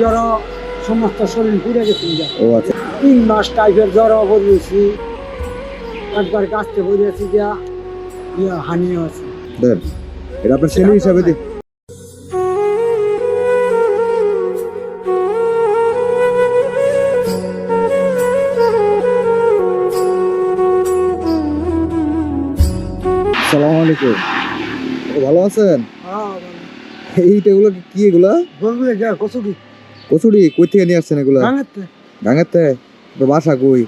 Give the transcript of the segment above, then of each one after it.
জ্বর সমস্ত শরীর ঘুরে গেছে ও আচ্ছা। তিন মাস টাইফের জ্বর ভরিয়েছি একবার গাছতে ভরিয়েছি যা ইয়া হানিও আছে এটা আপনার ছেলে হিসাবে দি। সালাম আলাইকুম। ভালো আছেন? হ্যাঁ এইটা এগুলো কি এগুলা? কচুরি। কচুরি কই থেকে নিয়ে আসছেন এগুলা? থেকে আপনার বাসা কই?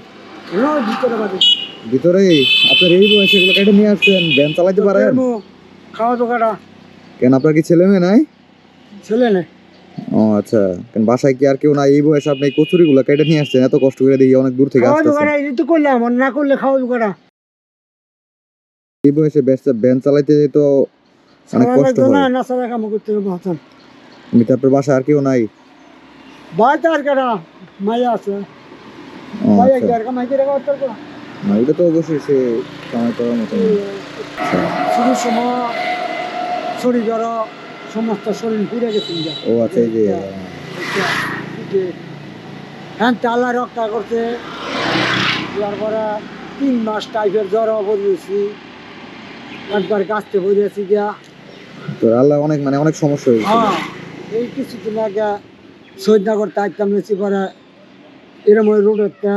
ভিতরে আপনার এই বয়সে এগুলো কেটে নিয়ে আসছেন? ভ্যান চালাইতে পারেন? খাওয়া তো কাটা কেন আপনার কি ছেলে মেয়ে নাই? ছেলে নেই। ও আচ্ছা। কেন বাসায় কি আর কেউ নাই? এই বয়সে আপনি এই কচুরি গুলো কেটে নিয়ে আসছেন? এত কষ্ট করে দেখি অনেক দূর থেকে খাওয়া আসতেছেন তো করলাম না করলে খাওয়া তো কাটা এই বয়সে ভ্যান চালাইতে তো অনেক কষ্ট না না কাম করতে হবে বাসায় আর কেউ নাই? আর কাটা মায়া আছে। ও মায়া আচ্ছা আর কামাই করে করতে না, এটা তো অবশ্যই সে কামাই করার মতো না। আচ্ছা। সময় শরীর জ্বর সমস্ত শরীর ঘুরে গেছে ও আচ্ছা এই যে হ্যাঁ রক্ষা করছে। তারপরে তিন মাস টাইফের জ্বর ভরিয়েছি একবার গাছতে ভরিয়েছি গিয়া। তো আল্লাহ অনেক মানে অনেক সমস্যা হয়েছে। হ্যাঁ এই কিছুদিন আগে সৈদনগর তাইতাম পরে এরম ওই রোডেরটা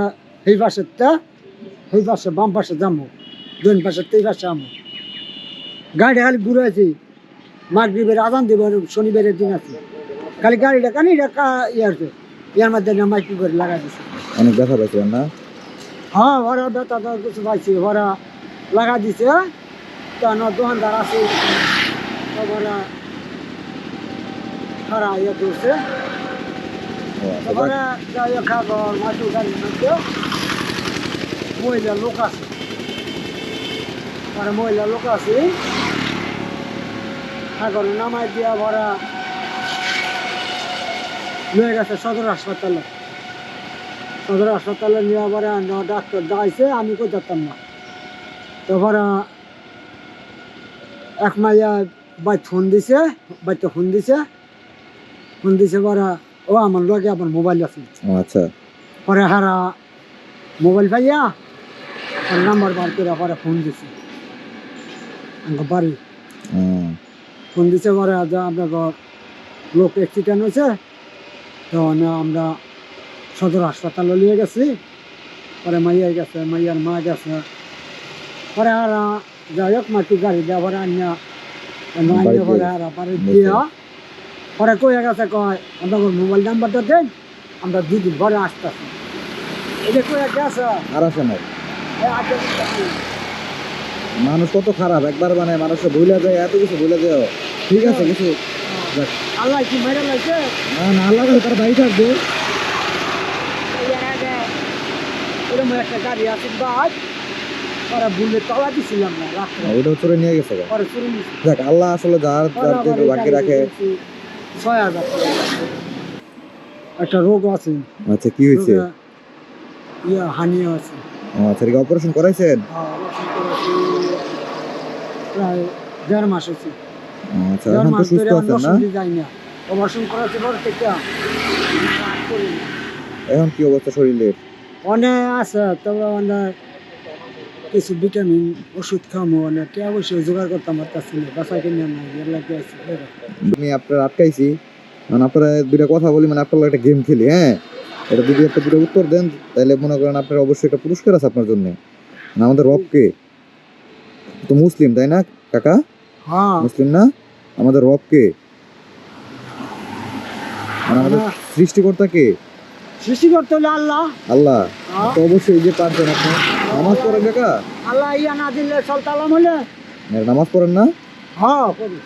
এই পাশেরটা এই পাশে বাম পাশে যাব দুই পাশে এই পাশে যাব গাড়ি খালি ঘুরেছি মাগরীবের আদান দেব শনিবারের দিন আছে। খালি গাড়িটা কানি কা ইয়ার ইয়ার মধ্যে মাইকি করে লাগাই দিছে। অনেক ব্যথা পাইছিলেন না? হ্যাঁ ওরা বেতা তো কিছু পাইছি ওরা লাগা দিছে। তা ন দোকানদার আছে। ওরা খারা ইয়ে করছে। তারপরে যাই হোক খাব মাছু গাড়ির মধ্যে মহিলা লোক আছে পরে মহিলা লোক আছে এখন নামাই দিয়া ভরা নিয়ে গেছে সদর হাসপাতালে সদর হাসপাতালে নিয়ে পরে ডাক্তার দাইছে আমি কই যেতাম না তারপরে এক মাইয়া বাই ফোন দিছে বাইতে ফোন দিছে ফোন দিছে পরে ও আমার লগে আমার মোবাইল আছে আচ্ছা। পরে হারা মোবাইল পাইয়া আর নাম্বার বার করে পরে ফোন দিছে। আমার বাড়ি। ফোন দিছে পরে আজ আপনাকে লোক অ্যাক্সিডেন্ট হয়েছে তো না আমরা সদর হাসপাতালে নিয়ে গেছি। পরে মাইয়া গেছে মাইয়ার মা গেছে। পরে আর যাই হোক মাটি গাড়ি দেওয়া পরে আনিয়া পরে আর বাড়ি দিয়া পরে কয়ে গেছে কয় আপনাকে মোবাইল নাম্বারটা দেন আমরা দুদিন পরে আসতেছি। এটা কয়ে গেছে। আর আসে। মানুষ কত খারাপ একবার মানে মানুষের ভুলে যায় এত কিছু ভুলে যায়। ঠিক আছে কিছু যাক। আল্লাহ কি লাগছে না না আল্লাহ তার বাড়ি থাকবে এরকম একটা গাড়ি আছে বাদ পরে বুলে তলা দিছিলাম না রাত্রে। ওটা নিয়ে গেছে পরে চুরি নিছি। দেখ আল্লাহ আসলে যার বাকি রাখে। ছয় হাজার। একটা রোগ আছে। আচ্ছা কি হয়েছে? ইয়া হানিও আছে। আচ্ছা অপারেশন করাইছেন? হ্যাঁ, প্রায় দেড় মাস ও আচ্ছা এখন তো সুস্থ আছেন না? যাই না। অপারেশন করেছি পর থেকে আর করি না। এখন কি অবস্থা শরীরের? অনেক আছে তবে অনেক কিছু ভিটামিন ওষুধ খামো অনেক কে অবশ্যই জোগাড় করতাম আমার কাছে বাসা কিনে নাই এর লাগে আছে আমি আপনার আটকাইছি মানে আপনারা দুইটা কথা বলি মানে আপনার একটা গেম খেলি হ্যাঁ? এটা যদি একটা দুটো উত্তর দেন তাহলে মনে করেন আপনার অবশ্যই একটা পুরস্কার আছে আপনার জন্য। মানে আমাদের রবকে তো মুসলিম তাই না কাকা? হ্যাঁ। মুসলিম না? আমাদের রবকে মানে আমাদের। সৃষ্টিকর্তা কে? সৃষ্টি করতে হলে আল্লাহ। আল্লাহ হ্যাঁ। তো অবশ্যই যে পারছেন আপনি। নামাজ পড়েন কাকা আল্লাহ ইয়া না দিলে চলতালাম হলে নামাজ পড়েন না? হ্যাঁ করি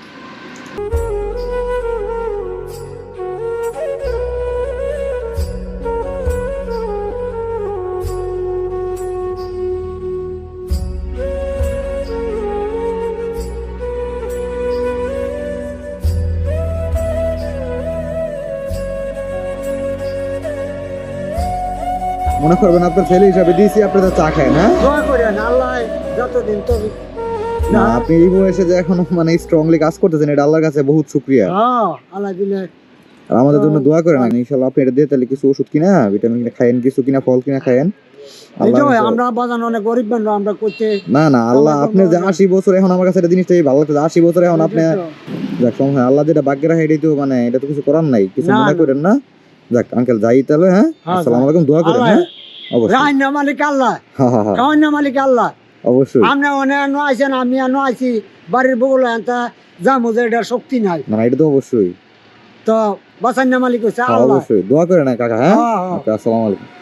মনে করবেন আপনার ছেলে হিসাবে দিয়েছি আপনি তো চা খায় না। দোয়া করেন আল্লাহ যতদিন তো না আপনি এই বয়সে যে এখনও মানে স্ট্রংলি কাজ করতেছেন এটা আল্লাহর কাছে বহুত শুক্রিয়া। হ্যাঁ আল্লাহ দিলে আর আমাদের জন্য দোয়া করেন আপনি এটা দিয়ে তাহলে কিছু ওষুধ কিনা ভিটামিন কিনা খায়েন কিছু কিনা ফল কিনা খায়েন এই আল্লাহ আমরা বাজান অনেক গরিব মানুষ আমরা করতে না না আল্লাহ যে আশি বছর এখন আমার কাছে এটা জিনিসটাই ভালো লাগছে আশি বছর এখন আপনি যাক সময় আল্লাহ যেটা ভাগ্যে রাখে এটাই তো মানে এটা তো কিছু করার নাই কিছু মনে করেন না। যাক আঙ্কেল যাই তাহলে হ্যাঁ? হ্যাঁ, আসসালামু আলাইকুম দোয়া করেন হ্যাঁ? অবশ্যই। রাইনা মালিক আল্লাহ। হ্যাঁ হ্যাঁ হ্যাঁ। মালিক আল্লাহ। অবশ্যই। আমরা অনেক নো আছেন আমি আনো আইছি বাড়ির বগুলো আনতা যাব যে এটা শক্তি নাই। না না, এটা তো অবশ্যই। তো বাসান্না মালিক হচ্ছে আল্লাহ। অবশ্যই। দোয়া করেন না কাকা হ্যাঁ? আসসালামু আলাইকুম।